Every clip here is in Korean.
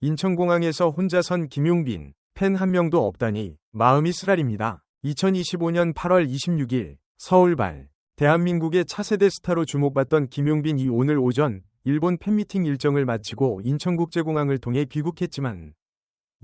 인천공항에서 혼자 선 김용빈, 팬 한 명도 없다니 마음이 쓰라립니다. 2025년 8월 26일 서울발 대한민국의 차세대 스타로 주목받던 김용빈이 오늘 오전 일본 팬미팅 일정을 마치고 인천국제공항을 통해 귀국했지만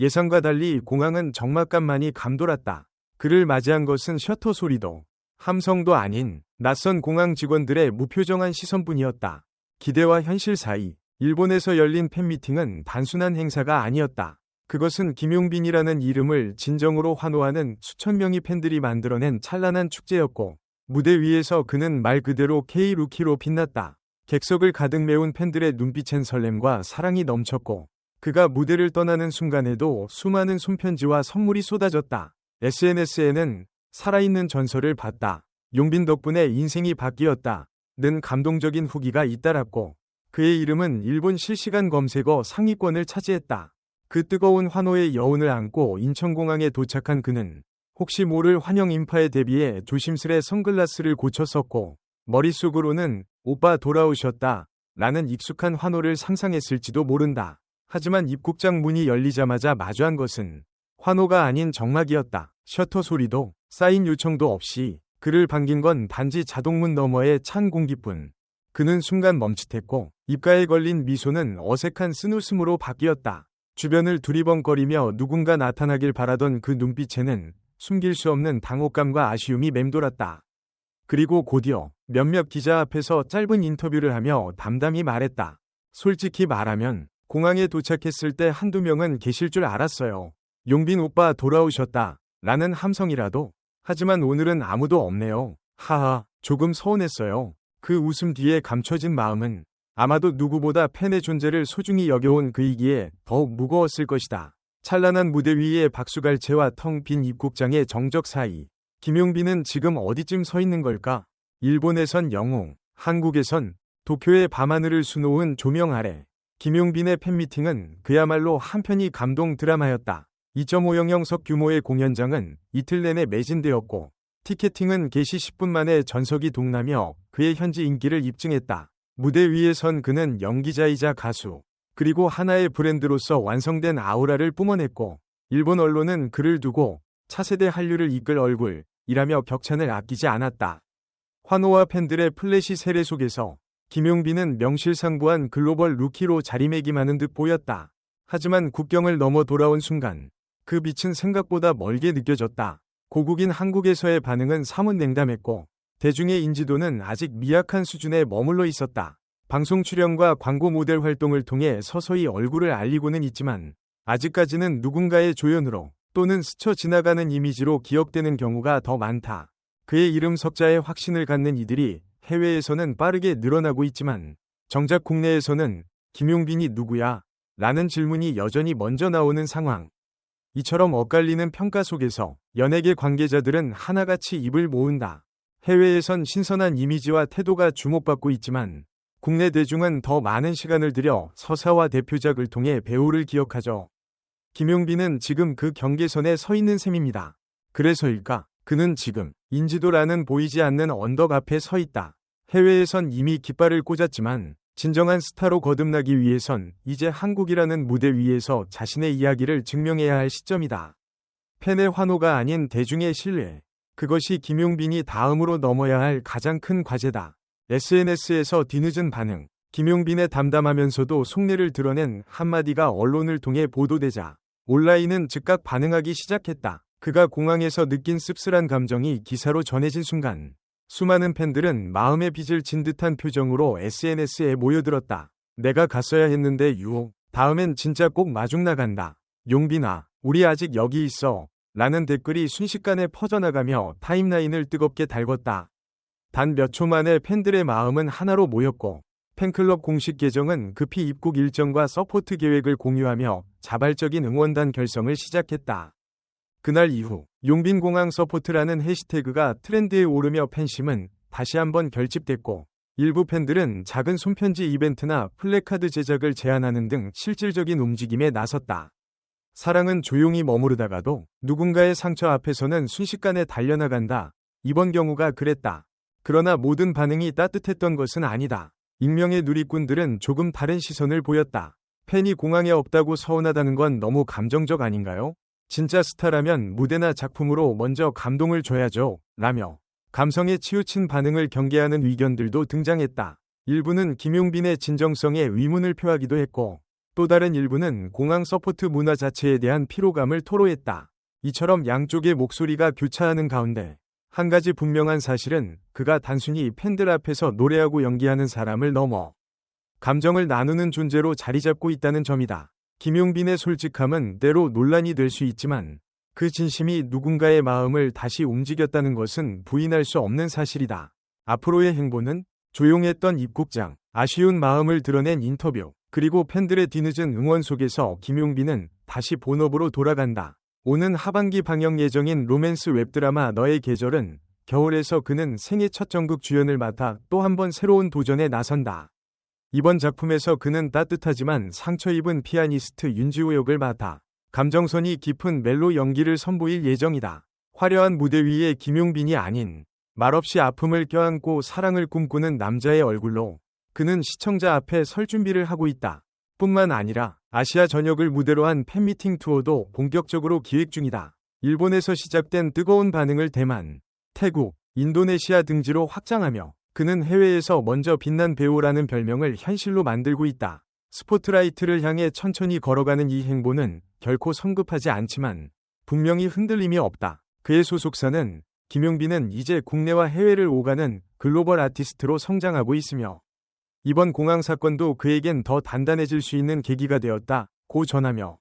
예상과 달리 공항은 적막감만이 감돌았다. 그를 맞이한 것은 셔터 소리도 함성도 아닌 낯선 공항 직원들의 무표정한 시선뿐이었다. 기대와 현실 사이 일본에서 열린 팬미팅은 단순한 행사가 아니었다. 그것은 김용빈이라는 이름을 진정으로 환호하는 수천 명의 팬들이 만들어낸 찬란한 축제였고 무대 위에서 그는 말 그대로 K-루키로 빛났다. 객석을 가득 메운 팬들의 눈빛엔 설렘과 사랑이 넘쳤고 그가 무대를 떠나는 순간에도 수많은 손편지와 선물이 쏟아졌다. SNS에는 살아있는 전설을 봤다. 용빈 덕분에 인생이 바뀌었다. 는 감동적인 후기가 잇따랐고 그의 이름은 일본 실시간 검색어 상위권을 차지했다. 그 뜨거운 환호의 여운을 안고 인천공항에 도착한 그는 혹시 모를 환영 인파에 대비해 조심스레 선글라스를 고쳐 썼고 머릿속으로는 오빠 돌아오셨다 라는 익숙한 환호를 상상했을지도 모른다. 하지만 입국장 문이 열리자마자 마주한 것은 환호가 아닌 정막이었다. 셔터 소리도 사인 요청도 없이 그를 반긴 건 단지 자동문 너머의 찬 공기뿐. 그는 순간 멈칫했고 입가에 걸린 미소는 어색한 스누스무로 바뀌었다. 주변을 두리번거리며 누군가 나타나길 바라던 그 눈빛에는 숨길 수 없는 당혹감과 아쉬움이 맴돌았다. 그리고 곧이어 몇몇 기자 앞에서 짧은 인터뷰를 하며 담담히 말했다. 솔직히 말하면 공항에 도착했을 때 한두 명은 계실 줄 알았어요. 용빈 오빠 돌아오셨다. 라는 함성이라도. 하지만 오늘은 아무도 없네요. 하하, 조금 서운했어요. 그 웃음 뒤에 감춰진 마음은 아마도 누구보다 팬의 존재를 소중히 여겨온 그이기에 더욱 무거웠을 것이다. 찬란한 무대 위의 박수갈채와 텅 빈 입국장의 정적 사이. 김용빈은 지금 어디쯤 서 있는 걸까? 일본에선 영웅, 한국에선 도쿄의 밤하늘을 수놓은 조명 아래. 김용빈의 팬미팅은 그야말로 한편이 감동 드라마였다. 2.5영영석 규모의 공연장은 이틀 내내 매진되었고 티켓팅은 개시 10분 만에 전석이 동나며 그의 현지 인기를 입증했다. 무대 위에 선 그는 연기자이자 가수, 그리고 하나의 브랜드로서 완성된 아우라를 뿜어냈고 일본 언론은 그를 두고 차세대 한류를 이끌 얼굴이라며 격찬을 아끼지 않았다. 환호와 팬들의 플래시 세례 속에서 김용빈은 명실상부한 글로벌 루키로 자리매김하는 듯 보였다. 하지만 국경을 넘어 돌아온 순간 그 빛은 생각보다 멀게 느껴졌다. 고국인 한국에서의 반응은 사뭇 냉담했고 대중의 인지도는 아직 미약한 수준에 머물러 있었다. 방송 출연과 광고 모델 활동을 통해 서서히 얼굴을 알리고는 있지만 아직까지는 누군가의 조연으로 또는 스쳐 지나가는 이미지로 기억되는 경우가 더 많다. 그의 이름 석자에 확신을 갖는 이들이 해외에서는 빠르게 늘어나고 있지만 정작 국내에서는 김용빈이 누구야? 라는 질문이 여전히 먼저 나오는 상황. 이처럼 엇갈리는 평가 속에서 연예계 관계자들은 하나같이 입을 모은다. 해외에선 신선한 이미지와 태도가 주목받고 있지만 국내 대중은 더 많은 시간을 들여 서사와 대표작을 통해 배우를 기억하죠. 김용빈은 지금 그 경계선에 서 있는 셈입니다. 그래서일까? 그는 지금 인지도라는 보이지 않는 언덕 앞에 서 있다. 해외에선 이미 깃발을 꽂았지만 진정한 스타로 거듭나기 위해선 이제 한국이라는 무대 위에서 자신의 이야기를 증명해야 할 시점이다. 팬의 환호가 아닌 대중의 신뢰. 그것이 김용빈이 다음으로 넘어야 할 가장 큰 과제다. SNS에서 뒤늦은 반응. 김용빈의 담담하면서도 속내를 드러낸 한마디가 언론을 통해 보도되자 온라인은 즉각 반응하기 시작했다. 그가 공항에서 느낀 씁쓸한 감정이 기사로 전해진 순간 수많은 팬들은 마음의 빚을 진 듯한 표정으로 SNS에 모여들었다. 내가 갔어야 했는데 유호. 다음엔 진짜 꼭 마중 나간다. 용빈아, 우리 아직 여기 있어. 라는 댓글이 순식간에 퍼져나가며 타임라인을 뜨겁게 달궜다. 단 몇 초 만에 팬들의 마음은 하나로 모였고 팬클럽 공식 계정은 급히 입국 일정과 서포트 계획을 공유하며 자발적인 응원단 결성을 시작했다. 그날 이후 용빈공항 서포트라는 해시태그가 트렌드에 오르며 팬심은 다시 한번 결집됐고 일부 팬들은 작은 손편지 이벤트나 플래카드 제작을 제안하는 등 실질적인 움직임에 나섰다. 사랑은 조용히 머무르다가도 누군가의 상처 앞에서는 순식간에 달려나간다. 이번 경우가 그랬다. 그러나 모든 반응이 따뜻했던 것은 아니다. 익명의 누리꾼들은 조금 다른 시선을 보였다. 팬이 공항에 없다고 서운하다는 건 너무 감정적 아닌가요? 진짜 스타라면 무대나 작품으로 먼저 감동을 줘야죠. 라며 감성에 치우친 반응을 경계하는 의견들도 등장했다. 일부는 김용빈의 진정성에 의문을 표하기도 했고 또 다른 일부는 공항 서포트 문화 자체에 대한 피로감을 토로했다. 이처럼 양쪽의 목소리가 교차하는 가운데 한 가지 분명한 사실은 그가 단순히 팬들 앞에서 노래하고 연기하는 사람을 넘어 감정을 나누는 존재로 자리 잡고 있다는 점이다. 김용빈의 솔직함은 때로 논란이 될 수 있지만 그 진심이 누군가의 마음을 다시 움직였다는 것은 부인할 수 없는 사실이다. 앞으로의 행보는 조용했던 입국장, 아쉬운 마음을 드러낸 인터뷰, 그리고 팬들의 뒤늦은 응원 속에서 김용빈은 다시 본업으로 돌아간다. 오는 하반기 방영 예정인 로맨스 웹드라마 너의 계절은 겨울에서 그는 생애 첫 전극 주연을 맡아 또 한 번 새로운 도전에 나선다. 이번 작품에서 그는 따뜻하지만 상처 입은 피아니스트 윤지호 역을 맡아 감정선이 깊은 멜로 연기를 선보일 예정이다. 화려한 무대 위에 김용빈이 아닌 말없이 아픔을 껴안고 사랑을 꿈꾸는 남자의 얼굴로 그는 시청자 앞에 설 준비를 하고 있다. 뿐만 아니라 아시아 전역을 무대로 한 팬미팅 투어도 본격적으로 기획 중이다. 일본에서 시작된 뜨거운 반응을 대만, 태국, 인도네시아 등지로 확장하며 그는 해외에서 먼저 빛난 배우라는 별명을 현실로 만들고 있다. 스포트라이트를 향해 천천히 걸어가는 이 행보는 결코 성급하지 않지만 분명히 흔들림이 없다. 그의 소속사는 김용빈은 이제 국내와 해외를 오가는 글로벌 아티스트로 성장하고 있으며 이번 공항 사건도 그에겐 더 단단해질 수 있는 계기가 되었다. 고 전하며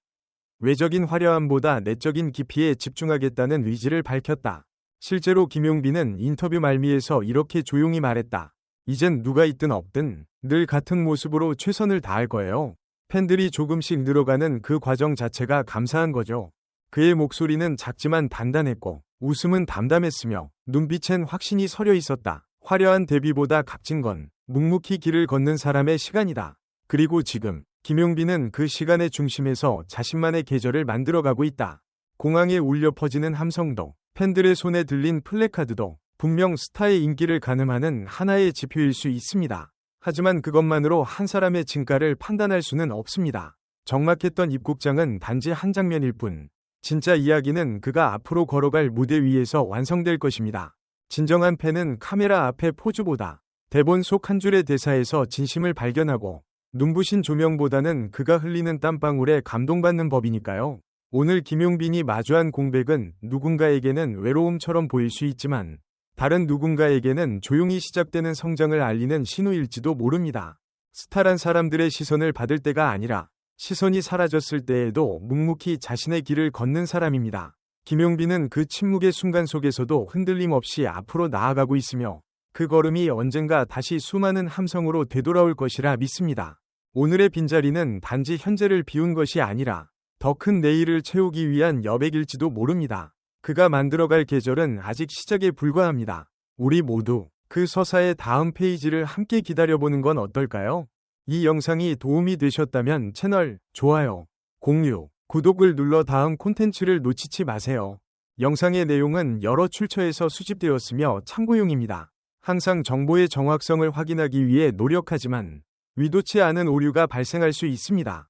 외적인 화려함보다 내적인 깊이에 집중하겠다는 의지를 밝혔다. 실제로 김용빈은 인터뷰 말미에서 이렇게 조용히 말했다. 이젠 누가 있든 없든 늘 같은 모습으로 최선을 다할 거예요. 팬들이 조금씩 늘어가는 그 과정 자체가 감사한 거죠. 그의 목소리는 작지만 단단했고 웃음은 담담했으며 눈빛엔 확신이 서려 있었다. 화려한 데뷔보다 값진 건 묵묵히 길을 걷는 사람의 시간이다. 그리고 지금 김용빈은 그 시간의 중심에서 자신만의 계절을 만들어가고 있다. 공항에 울려 퍼지는 함성도 팬들의 손에 들린 플래카드도 분명 스타의 인기를 가늠하는 하나의 지표일 수 있습니다. 하지만 그것만으로 한 사람의 진가를 판단할 수는 없습니다. 적막했던 입국장은 단지 한 장면일 뿐 진짜 이야기는 그가 앞으로 걸어갈 무대 위에서 완성될 것입니다. 진정한 팬은 카메라 앞에 포즈보다 대본 속 한 줄의 대사에서 진심을 발견하고 눈부신 조명보다는 그가 흘리는 땀방울에 감동받는 법이니까요. 오늘 김용빈이 마주한 공백은 누군가에게는 외로움처럼 보일 수 있지만 다른 누군가에게는 조용히 시작되는 성장을 알리는 신호일지도 모릅니다. 스타란 사람들의 시선을 받을 때가 아니라 시선이 사라졌을 때에도 묵묵히 자신의 길을 걷는 사람입니다. 김용빈은 그 침묵의 순간 속에서도 흔들림 없이 앞으로 나아가고 있으며 그 걸음이 언젠가 다시 수많은 함성으로 되돌아올 것이라 믿습니다. 오늘의 빈자리는 단지 현재를 비운 것이 아니라 더 큰 내일을 채우기 위한 여백일지도 모릅니다. 그가 만들어갈 계절은 아직 시작에 불과합니다. 우리 모두 그 서사의 다음 페이지를 함께 기다려보는 건 어떨까요? 이 영상이 도움이 되셨다면 채널 좋아요, 공유, 구독을 눌러 다음 콘텐츠를 놓치지 마세요. 영상의 내용은 여러 출처에서 수집되었으며 참고용입니다. 항상 정보의 정확성을 확인하기 위해 노력하지만 위도치 않은 오류가 발생할 수 있습니다.